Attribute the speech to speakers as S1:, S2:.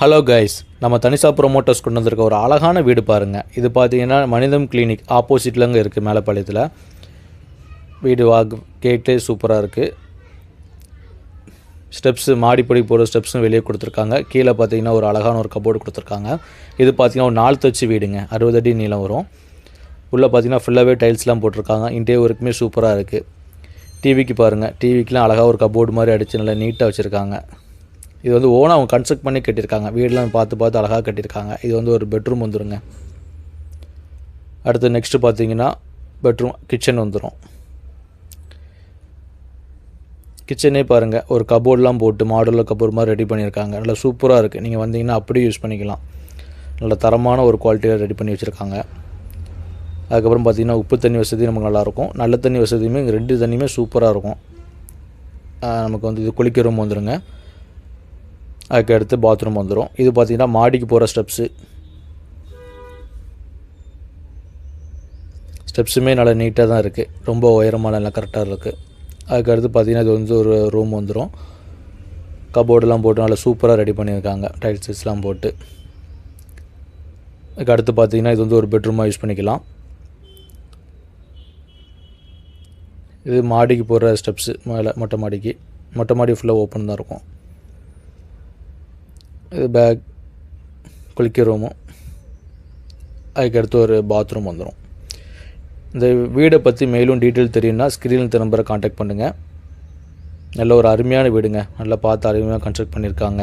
S1: Hello guys நம்ம Tanisha promoters கொண்டு வந்திருக்க ஒரு அழகான வீடு பாருங்கள் இது பார்த்தீங்கன்னா மனிதம் கிளினிக் ஆப்போசிட்லங்க இருக்குது மேலப்பாளையத்தில். வீடு வாக் கேட்டே சூப்பராக இருக்குது ஸ்டெப்ஸு மாடிப்படி போகிற ஸ்டெப்ஸும் வெளியே கொடுத்துருக்காங்க. கீழே பார்த்தீங்கன்னா ஒரு அழகான ஒரு கபோர்டு கொடுத்துருக்காங்க. இது பார்த்தீங்கன்னா ஒரு நாலு தச்சு வீடுங்க. அறுபது அடி நீளம் வரும். உள்ளே பார்த்தீங்கன்னா ஃபுல்லாகவே டைல்ஸ்லாம் போட்டிருக்காங்க. இன்டே ஒர்க்குமே சூப்பராக இருக்குது டிவிக்கு பாருங்கள் டிவிக்கெலாம் அழகாக ஒரு கபோர்டு மாதிரி அடித்து நல்லா நீட்டாக வச்சுருக்காங்க. இது வந்து ஓனாக அவங்க கன்ஸ்ட்ரக்ட் பண்ணி கட்டியிருக்காங்க. வீடெலாம் பார்த்து பார்த்து அழகாக கட்டியிருக்காங்க. இது வந்து ஒரு பெட்ரூம் வந்துடுங்க அடுத்து நெக்ஸ்ட்டு பார்த்தீங்கன்னா பெட்ரூம் கிச்சன் வந்துடும் கிச்சனே பாருங்கள் ஒரு கபோர்ட்லாம் போட்டு மாடலில் கபோர்ட் மாதிரி ரெடி பண்ணியிருக்காங்க. நல்லா சூப்பராக இருக்குது நீங்கள் வந்தீங்கன்னா அப்படியே யூஸ் பண்ணிக்கலாம். நல்ல தரமான ஒரு குவாலிட்டியில் ரெடி பண்ணி வச்சுருக்காங்க. அதுக்கப்புறம் பார்த்திங்கன்னா உப்பு தண்ணி வசதி நமக்கு நல்லாயிருக்கும். நல்ல தண்ணி வசதியுமே இங்கே ரெண்டு தண்ணியுமே சூப்பராக இருக்கும். நமக்கு வந்து இது குளிக்க ரூம் வந்துடுங்க அதுக்கு அடுத்து பாத்ரூம் வந்துடும் இது பார்த்தீங்கன்னா மாடிக்கு போகிற ஸ்டெப்ஸு ஸ்டெப்ஸுமே நல்லா நீட்டாக தான் இருக்குது ரொம்ப உயரமாக நல்லா கரெக்டாக இருக்குது அதுக்கு அடுத்து இது வந்து ஒரு ரூம் வந்துடும் கபோர்டெலாம் போட்டு நல்லா சூப்பராக ரெடி பண்ணியிருக்காங்க. டைல்ஸஸ்லாம் போட்டு. அதுக்கு அடுத்து பார்த்தீங்கன்னா இது வந்து ஒரு பெட்ரூமாக யூஸ் பண்ணிக்கலாம். இது மாடிக்கு போகிற ஸ்டெப்ஸு மேலே மொட்டை மாடிக்கு. மொட்டை மாடி ஃபுல்லாக ஓப்பன் தான் இருக்கும். இது பேக் குளிக்க ரூமும் அதுக்கடுத்து ஒரு பாத்ரூம் வந்துடும் இந்த வீடை பற்றி மேலும் டீட்டெயில் தெரியும்னா ஸ்க்ரீனில் திரும்புகிற காண்டாக்ட் பண்ணுங்கள் நல்ல ஒரு அருமையான வீடுங்க. நல்லா பார்த்து அருமையாக கன்ஸ்ட்ரக்ட் பண்ணியிருக்காங்க